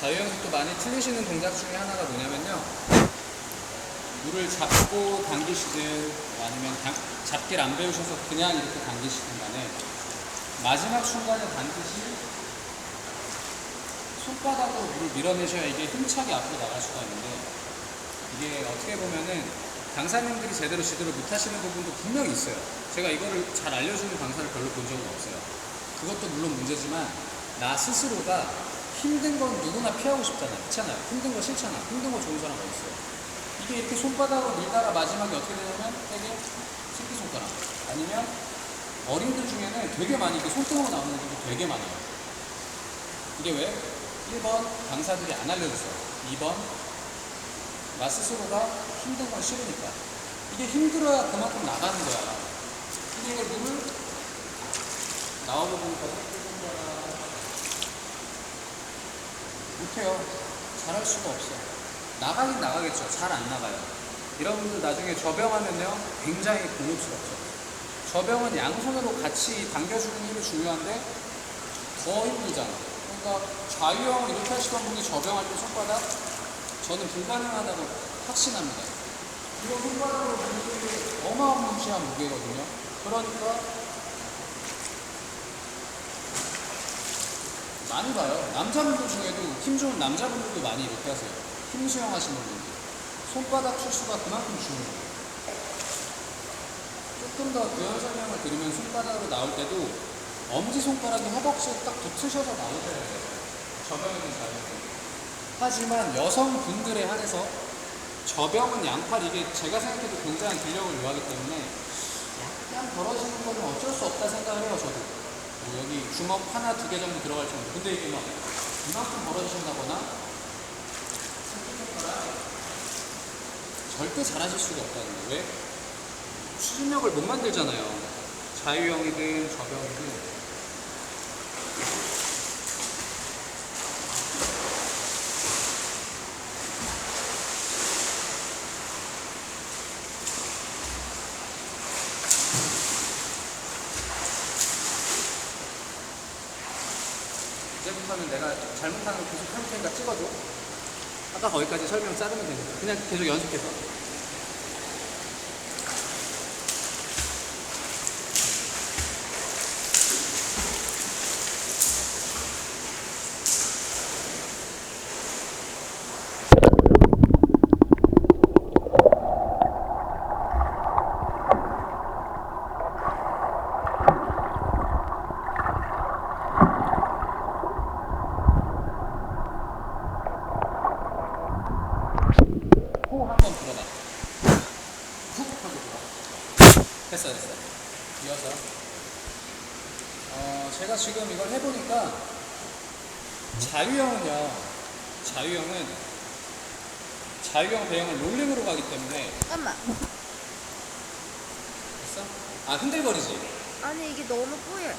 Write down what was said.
자유형이 또 많이 틀리시는 동작 중에 하나가 뭐냐면요. 물을 잡고 당기시든 아니면 당- 잡기를 안 배우셔서 그냥 이렇게 당기시든 간에 마지막 순간에 반드시 손바닥으로 물을 밀어내셔야 이게 힘차게 앞으로 나갈 수가 있는데 이게 어떻게 보면은 강사님들이 제대로 지도를 못 하시는 부분도 분명히 있어요. 제가 이거를 잘 알려주는 강사를 별로 본 적은 없어요. 그것도 물론 문제지만 나 스스로가 힘든 건 누구나 피하고 싶잖아요. 그렇잖아요. 힘든 거 싫잖아. 힘든 거 좋은 사람 어디 있어요. 이게 이렇게 손바닥으로 밀다가 마지막에 어떻게 되냐면 되게 새끼손가락 아니면 어린들 중에는 되게 많이 이렇게 손등으로 나오는 애들도 되게 많아요. 이게 왜? 1번 강사들이 안 알려줬어요. 2번 나 스스로가 힘든 건 싫으니까. 이게 힘들어야 그만큼 나가는 거야. 근데 이걸 물을 나와보고 보니까 못해요. 잘할 수가 없어. 나가긴 나가겠죠. 잘 안 나가요. 여러분들 나중에 저병하면요. 굉장히 곤혹스럽죠. 저병은 양손으로 같이 당겨주는 힘이 중요한데 더 힘들잖아. 그러니까 좌유형을 이렇게 하시던 분이 저병할 때 손바닥 저는 불가능하다고 확신합니다. 이런 손바닥으로 무는 게 어마어마무시한 무게거든요. 그러니까 많이 봐요. 남자분들 중에도 힘 좋은 남자분들도 많이 이렇게 하세요. 힘 수영 하시는 분들. 손바닥 출수가 그만큼 중요해요. 조금 더 교현 설명을 드리면 손바닥으로 나올 때도 엄지손가락이 허벅지에 딱 붙으셔서 나오셔야 돼요. 저병이든 자유든. 하지만 여성분들에 한해서 저병은 양팔 이게 제가 생각해도 굉장한 근력을 요하기 때문에 약간 벌어지는 거는 어쩔 수 없다 생각을 해요 저도 뭐 여기 주먹 하나 두 개 정도 들어갈 정도. 근데 이게 막 이만큼 벌어지신다거나 절대 잘하실 수가 없다는 거예요. 왜? 추진력을 못 만들잖아요. 자유형이든 저병이든 이제부터는 내가 잘못하는 거 계속 할 테니까 찍어줘. 아까 거기까지 설명 자르면 되니까. 그냥 계속 연습해서. 호한번 불어봐. 훅 하고 불어. 됐어, 됐어. 이어서. 어, 제가 지금 이걸 해보니까 자유형은요, 자유형은 자유형 배영을 롤링으로 가기 때문에 잠깐만. 됐어? 아, 흔들거리지? 아니 이게 너무 뿌얘.